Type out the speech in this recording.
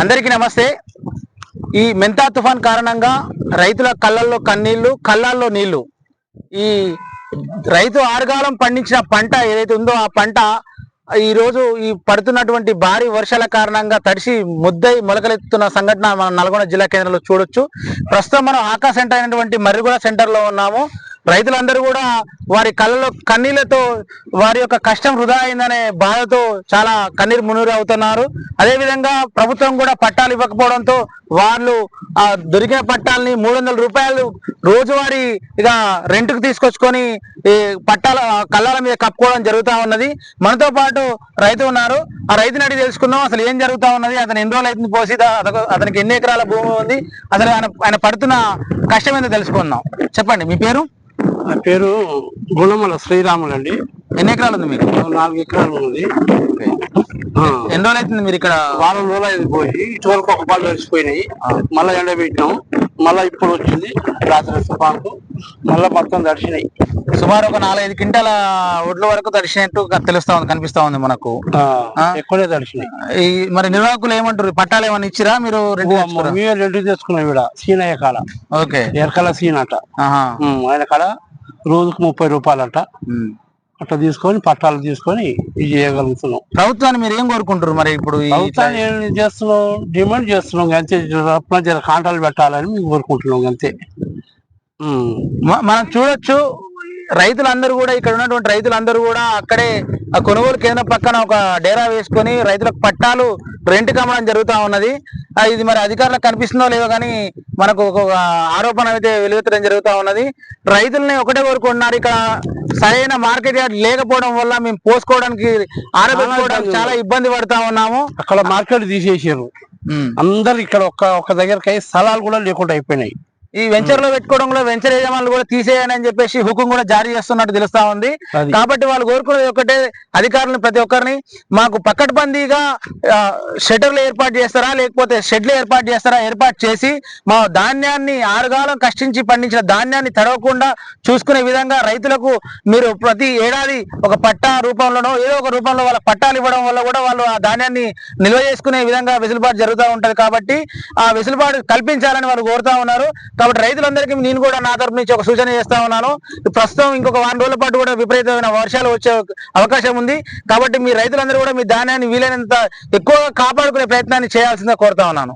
అందరికీ నమస్తే. ఈ మెంతా తుఫాన్ కారణంగా రైతుల కళ్ళల్లో కన్నీళ్ళు కళ్ళల్లో నీళ్ళు. ఈ రైతు ఆరుగాలం పండించిన పంట ఏదైతే ఉందో ఆ పంట ఈరోజు ఈ పడుతున్నటువంటి భారీ వర్షాల కారణంగా తడిసి ముద్దై మొలకలెత్తుతున్న సంఘటన మన నల్గొండ జిల్లా కేంద్రంలో చూడొచ్చు. ప్రస్తుతం మనం ఆకా సెంటర్ అయినటువంటి మర్రిగూడ సెంటర్లో ఉన్నాము. రైతులందరూ కూడా వారి కళ్ళలో కన్నీళ్ళతో వారి యొక్క కష్టం వృధా అయిందనే బాధతో చాలా కన్నీరు మునురు అవుతున్నారు. అదేవిధంగా ప్రభుత్వం కూడా పట్టాలు ఇవ్వకపోవడంతో వాళ్ళు ఆ దొరికిన పట్టాలని మూడు వందల రూపాయలు రోజువారీ ఇక రెంట్కు తీసుకొచ్చుకొని ఈ పట్టాల కళ్ళాల మీద కప్పుకోవడం జరుగుతూ ఉన్నది. మనతో పాటు రైతు ఉన్నారు. ఆ రైతుని అడిగి తెలుసుకుందాం. అసలు ఏం జరుగుతూ ఉన్నది? అతను ఎన్ని రోజులు అవుతుంది పోసి అతనికి ఎన్ని ఎకరాల భూమి ఉంది? అసలు ఆయన ఆయన పడుతున్న కష్టం ఏందో తెలుసుకుందాం. చెప్పండి మీ పేరు? నా పేరు గుణమల శ్రీరాములు అండి ఎన్ని ఎకరాలు ఉంది మీకు నాలుగు ఎకరాలు ఉంది. ఎన్ని రోజులు అవుతుంది మీరు ఇక్కడ? వారం రోజులు అయింది పోయి ఇటువరకు ఒక పాలు తడిసిపోయినాయి మళ్ళీ ఎండబెట్టినాం మళ్ళీ ఇప్పుడు వచ్చింది రాత్రి తుఫాన్కు మళ్ళీ మొత్తం దర్శనాయి సుమారు ఒక నాలుగైదు క్వింటాల ఒడ్ల వరకు తడిచినట్టు తెలుస్తా ఉంది కనిపిస్తా ఉంది మనకు. ఆ? ఎక్కువనే దర్శనాయి ఈ మరి నిర్వాహకులు ఏమంటారు? పట్టాలు ఏమన్నా ఇచ్చిరా మీరు రెండు తెచ్చుకురా? మేమే రెండు తెచ్చుకున్నాం ఇక్కడ సీనయ్య కాడ. ఓకే. ఎరకల సీన్ అట. ఆయన కాడ రోజుకు ముప్పై రూపాయలట. ఉమ్. అట్లా తీసుకొని పట్టాలు తీసుకొని ఇది చేయగలుగుతున్నాం. ప్రభుత్వాన్ని మీరు ఏం కోరుకుంటారు మరి ఇప్పుడు ప్రభుత్వాన్ని ఏం చేస్తున్నాం? డిమాండ్ చేస్తున్నాం అంతే. కాంటాలు పెట్టాలని మేము కోరుకుంటున్నాం అంతే. మనం చూడొచ్చు. రైతులందరూ కూడా ఇక్కడ ఉన్నటువంటి రైతులందరూ కూడా అక్కడే కొనుగోలు కేంద్రం పక్కన ఒక డేరా వేసుకొని రైతులకు పట్టాలు రెంట్ కమ్మడం జరుగుతా ఉన్నది. ఇది మరి అధికారులకు కనిపిస్తుందో లేదో కానీ మనకు ఒక ఆరోపణ అయితే వెలువెత్తడం జరుగుతా ఉన్నది. రైతుల్ని ఒకటే కోరుకుంటున్నారు ఇక్కడ సరైన మార్కెట్ యార్డ్ లేకపోవడం వల్ల మేము పోసుకోవడానికి ఆరబెట్టుకోవడానికి చాలా ఇబ్బంది పడతా ఉన్నాము. అక్కడ మార్కెట్ తీసేసారు. అందరు ఇక్కడ ఒక్క ఒక దగ్గరకి స్థలాలు కూడా లేకుండా అయిపోయినాయి. ఈ వెంచర్లో పెట్టుకోవడంలో వెంచర్ యజమానులు కూడా తీసేయని అని చెప్పేసి హుకుం కూడా జారీ చేస్తున్నట్టు తెలుస్తా ఉంది. కాబట్టి వాళ్ళు కోరుకునేది ఒకటే అధికారులను ప్రతి ఒక్కరిని మాకు పక్కడబందీగా ఆ, షెటర్లు ఏర్పాటు చేస్తారా లేకపోతే షెడ్లు ఏర్పాటు చేస్తారా ఏర్పాటు చేసి మా ధాన్యాన్ని ఆరుగాలం కష్టించి పండించిన ధాన్యాన్ని తడవకుండా చూసుకునే విధంగా రైతులకు మీరు ప్రతి ఏడాది ఒక పట్టా రూపంలోనో ఏదో ఒక రూపంలో వాళ్ళ పట్టాలు ఇవ్వడం వల్ల కూడా వాళ్ళు ఆ ధాన్యాన్ని నిల్వ చేసుకునే విధంగా వెసులుబాటు జరుగుతూ ఉంటది కాబట్టి ఆ వెసులుబాటు కల్పించాలని వాళ్ళు కోరుతా ఉన్నారు కాబట్టి రైతులందరికీ నేను కూడా నా తరపు నుంచి ఒక సూచన చేస్తా ఉన్నాను. ప్రస్తుతం ఇంకొక వారం రోజుల పాటు కూడా విపరీతమైన వర్షాలు వచ్చే అవకాశం ఉంది. కాబట్టి మీ రైతులందరూ కూడా మీ ధాన్యాన్ని వీలైనంత ఎక్కువగా కాపాడుకునే ప్రయత్నాన్ని చేయాల్సిందిగా కోరుతా ఉన్నాను.